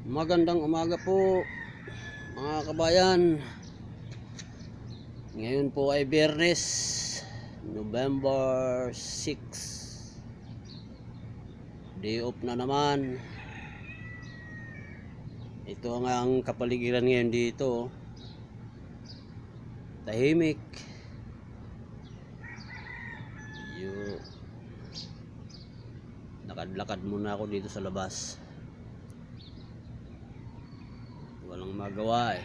Magandang umaga po mga kabayan. Ngayon po ay Biyernes, November 6. Day off na naman. Ito ang ang kapaligiran ngayon dito. Tahimik. Yo. Lakad-lakad muna ako dito sa labas. Walang magawa eh.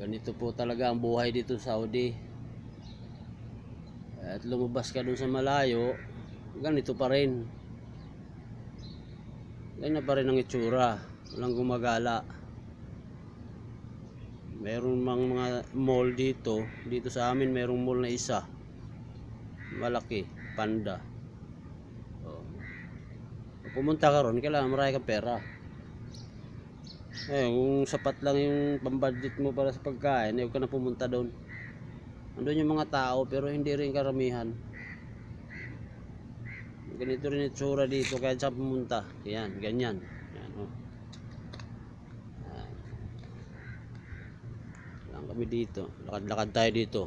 Ganito po talaga ang buhay dito sa Saudi. At lumabas ka dun sa malayo, ganito pa rin. Ganyan pa rin ang itsura. Walang gumagala. Meron mang mga mall dito. Dito sa amin merong mall na isa. Malaki. Panda. Pumunta ka ron, kailangan marami kang pera. Eh, kung sapat lang yung pambudget mo para sa pagkain, eh, huwag ka na pumunta doon. Andun yung mga tao, pero hindi rin karamihan. Ganito rin itsura dito, kahit sa pumunta. Yan, ganyan. Yan, oh. Yan. Lang kami dito. Lakad-lakad tayo dito.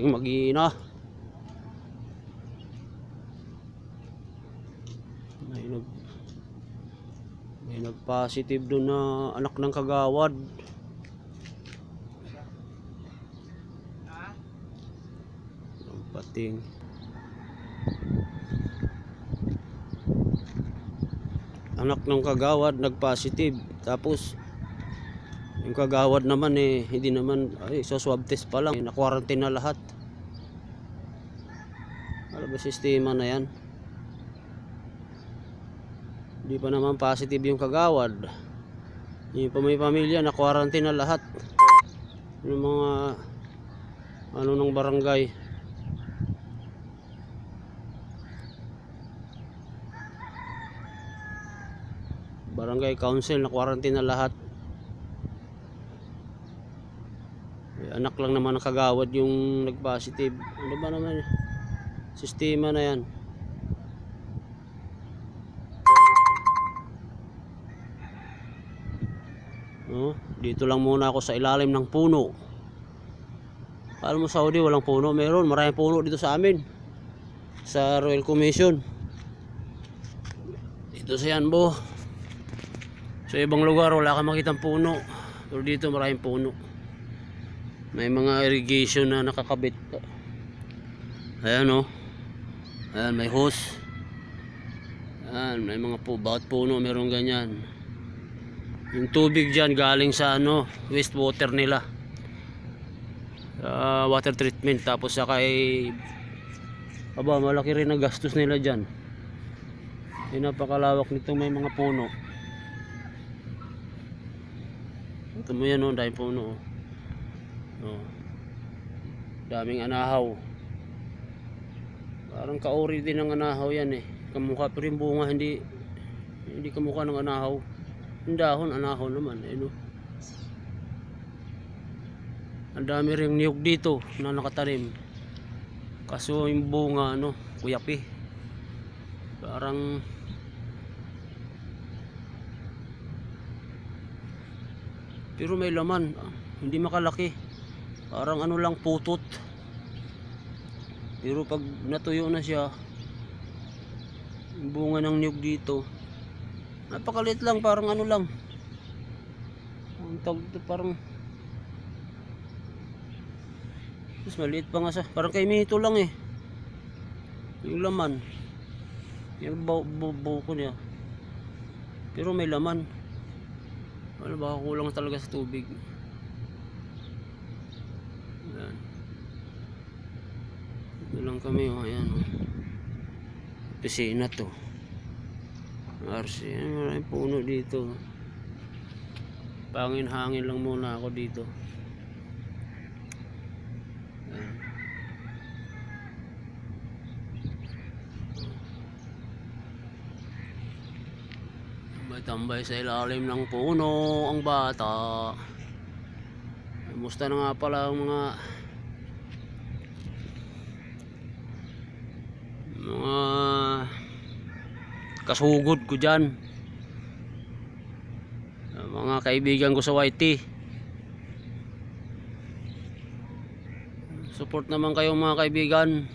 Aking mag-iina. May nag may nag-positive doon na anak ng kagawad. Ang pating. Anak ng kagawad nag-positive. Tapos yung kagawad naman eh, hindi naman, ay, so swab test pa lang, na-quarantine na lahat. Ano ba sistema na yan? Hindi pa naman positive yung kagawad. Yung may pamilya, na-quarantine na lahat. Yung mga, ano ng barangay. barangay council na quarantine na lahat. Anak lang naman ng kagawad yung nag-positive. Ano ba naman? Sistema na yan. Oh, dito lang muna ako sa ilalim ng puno. Alam mo Saudi walang puno, meron maraming puno dito sa amin. Sa Royal Commission. Dito sa Yanbo. Sa ibang lugar wala kang makitang puno. Pero dito maraming puno. May mga irrigation na nakakabit. Ayan oh. Ayan may hose. Ayan may mga po, bawat puno meron ganyan. Yung tubig dyan galing sa ano, wastewater nila. Ah, water treatment tapos saka ay aba malaki rin ang gastos nila dyan. Ay napakalawak nito may mga puno. Ito mo yan oh, dahil puno oh. oh. Daming anahaw. Parang kauri din ng anahaw yan eh. Kamukha pero yung bunga hindi hindi kamukha ng anahaw. Yung dahon, anahaw naman. Eh, no? Ang dami ring niyog dito na nakatanim. Kaso yung bunga, ano, kuyapi. Parang pero may laman. ah, Hindi makalaki. Parang ano lang putot. Pero pag natuyo na siya, bunga ng niyog dito, napakaliit lang, parang ano lang. Ang tawag dito, parang mas maliit pa nga sa, parang kay Mito lang eh. Yung laman. Yung bu bu buko niya. Pero may laman. Ano baka kulang talaga sa tubig. Yan. Ito lang kami oh, ayan oh. Pisina to. RC, ay, maraming puno dito. Pangin-hangin lang muna ako dito. Ayan. Tambay-tambay sa ilalim ng puno ang bata. Musta na nga pala ang mga kasugod ko dyan. Mga kaibigan ko sa YT support naman kayo mga kaibigan.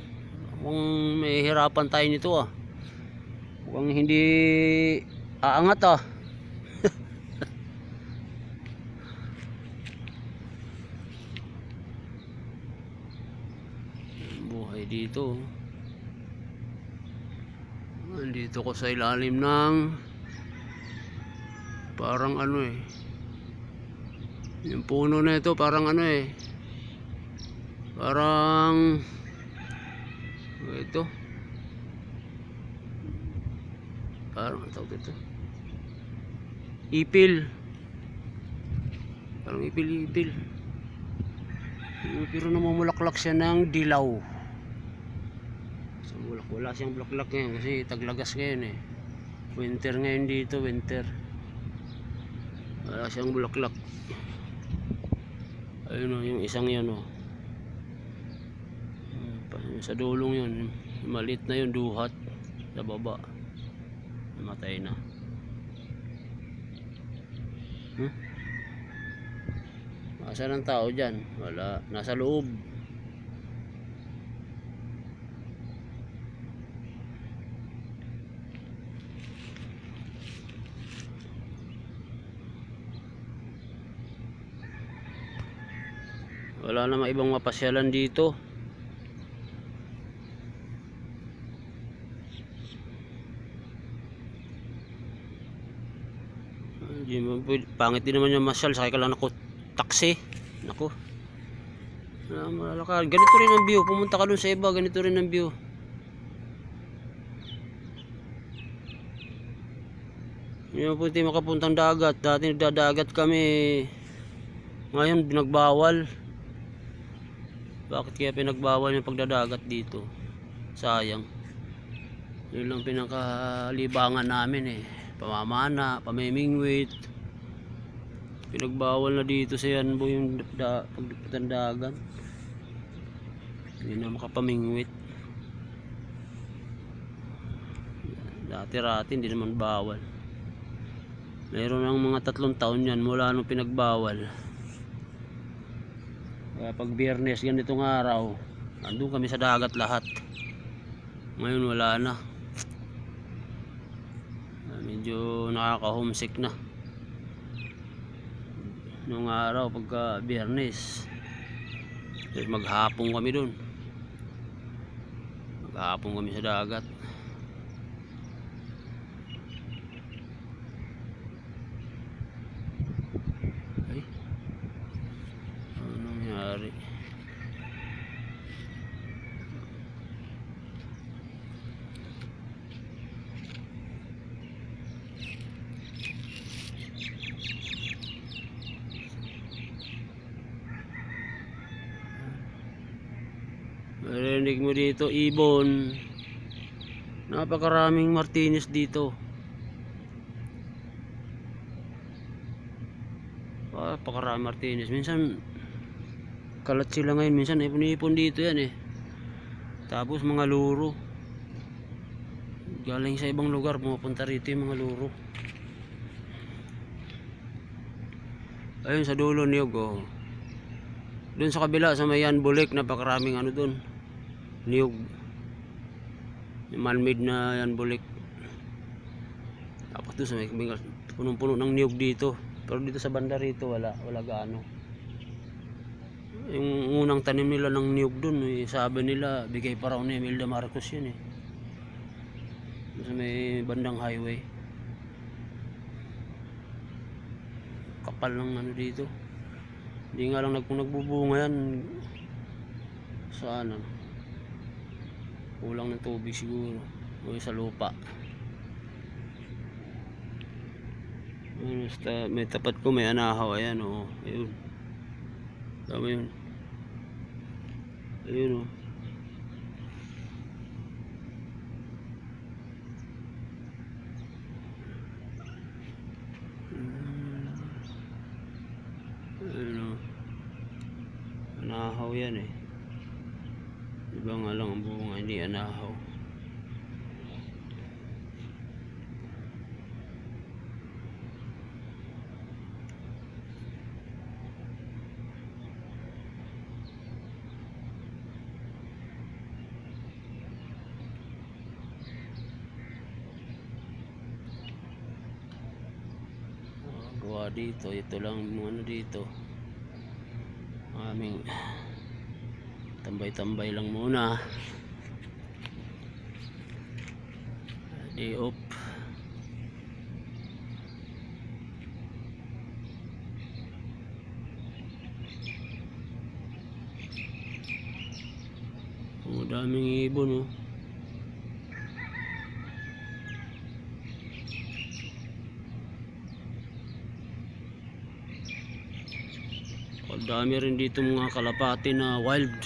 Kung may hirapan tayo nito ah. Kung hindi aangat ah. Buhay dito Nandito ko sa ilalim ng parang ano eh. Yung puno na ito parang ano eh. Parang ito. Parang ano tawag ito? Ipil. Parang ipil-ipil. Pero namumulaklak siya ng dilaw. Wala, siyang bulaklak ngayon kasi taglagas ngayon eh. Winter ngayon dito, winter. Wala siyang bulaklak. Ayun o, yung isang yan o. Yung Sa dulong yun, yung maliit na yun, duhat. Sa baba. Namatay na. Hmm? Asa ng tao dyan? Wala. Nasa loob. Wala namang ibang mapasyalan dito. Hindi pwede- Pangit din naman yung masyal. Sakay ka lang ako taxi. Naku. Ah, malalakad. Ganito rin ang view. Pumunta ka dun sa iba. Ganito rin ang view. Hindi mo pwede makapuntang dagat. Dati nagdadagat kami. Ngayon, binagbawal. Bakit kaya pinagbawal yung pagdadagat dito? Sayang. Yun lang pinakalibangan namin eh. pamamana, pamimingwit. Pinagbawal na dito sa yan bo yung da, pagdiputan dagat. Hindi na makapamingwit. Dati-rati hindi naman bawal. Meron ng mga tatlong taon yan mula nung pinagbawal. Kaya pag biyernes ganitong araw, andun kami sa dagat lahat. Ngayon wala na. Ah, Medyo nakaka-homesick na. Nung araw pagka biyernes, eh, maghapon kami dun. Maghapon kami sa dagat. Ay. Ano nangyari? Marinig mo dito, ibon. Napakaraming Martinez dito. Napakaraming Martinez. Minsan, kalat sila ngayon. Minsan, ipon-ipon dito yan eh. Tapos mga luro. Galing sa ibang lugar, pumupunta rito yung mga luro. Ayun sa dulo niyog oh. Doon sa kabila sa Mayan Bulik, napakaraming ano doon. Niyog. Man-made na yan bulik. Tapos doon sa may may- punong-puno ng niyog dito. Pero dito sa banda rito wala, wala gaano. Yung unang tanim nila ng niyog doon, eh, sabi nila bigay pa raw ni Imelda Marcos yun eh. Sa may bandang highway. Kapal ng ano dito. Hindi nga lang nag, kung yan sa ano. Kulang ng tubig siguro. O sa lupa. Basta may tapat ko may anahaw. Ayan o. Ayun. Tama yun. Ayun o. Ayun o. Anahaw yan eh. Iba nga lang ang bunga, hindi anahaw. Ah, gawa dito, ito lang yung ano dito. Aming tambay-tambay lang muna. Day off. Oh, daming ibon oh. Ang dami rin dito mga kalapati na wild.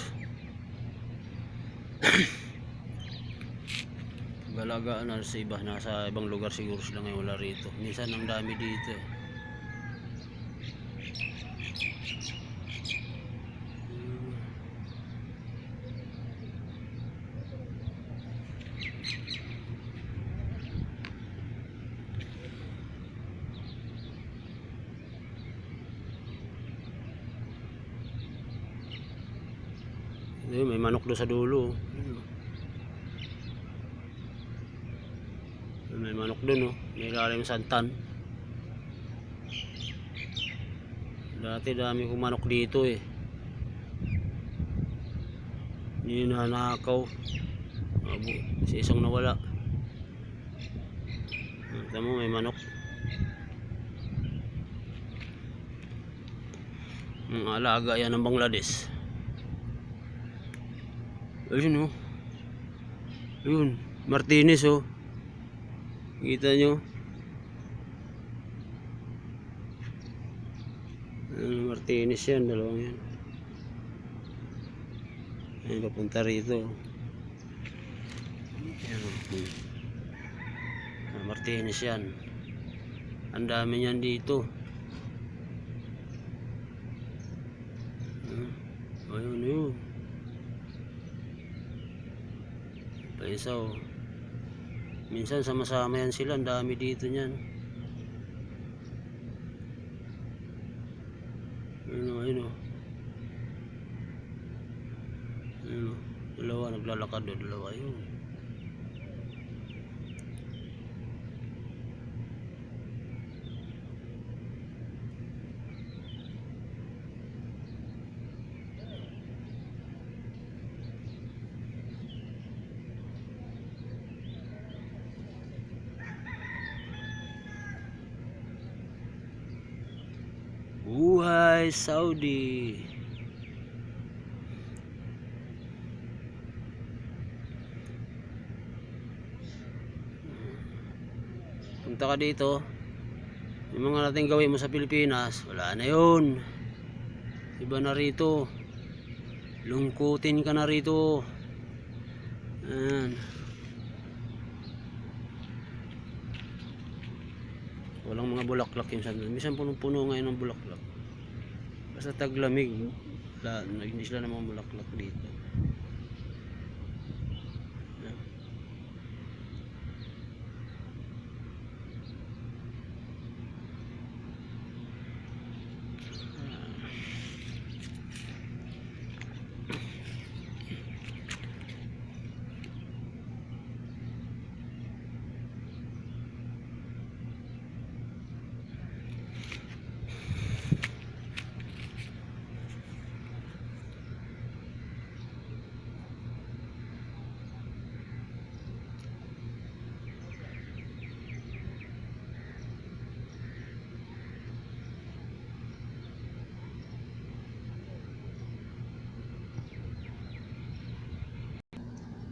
Galagaan na sa iba, nasa ibang lugar siguro sila ngayon wala rito. Minsan ang dami dito eh. Ayun, may manok doon sa dulo. Ayun, May manok doon, oh. May lalim santan. Dati dami kong manok dito eh. Hindi na nakakaw. Si isang nawala. Kita mo, may manok. Mga alaga yan ng Bangladesh. Ayun oh. Ayun, Martinez oh. Kita nyo? Ayun, Martinez yan, dalawang yan. Ayun, papunta rito. Ayun, oh. Martinez yan. Ang dami niyan dito. Hmm. Ayun, yun. Pa isa oh. Minsan sama-sama yan sila. Ang dami dito niyan. Ayun oh, ayun oh. Ayun oh. Dalawa naglalakad oh. Dalawa yun. Buhay Saudi. Punta ka dito. Yung mga nating gawin mo sa Pilipinas, wala na yun. Iba na rito. Lungkutin ka na rito. Ayan. Walang mga bulaklak yung sandal. Minsan punong-puno ngayon ng bulaklak. Basta taglamig. La, hindi sila namang bulaklak dito. Ayan.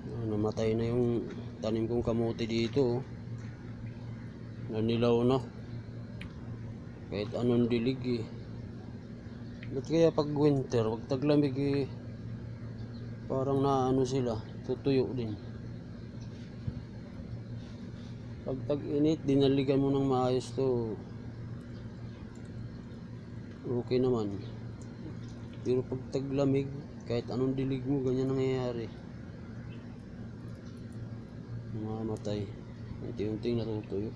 Ah, namatay na yung tanim kong kamote dito oh. nanilaw na. Kahit anong dilig eh. Ba't kaya pag winter pag taglamig eh. Parang naano sila tutuyo din. Pag tag init dinaligan mo ng maayos to. Okay naman. Pero pag taglamig kahit anong dilig mo ganyan nangyayari mamamatay unti-unting natutuyo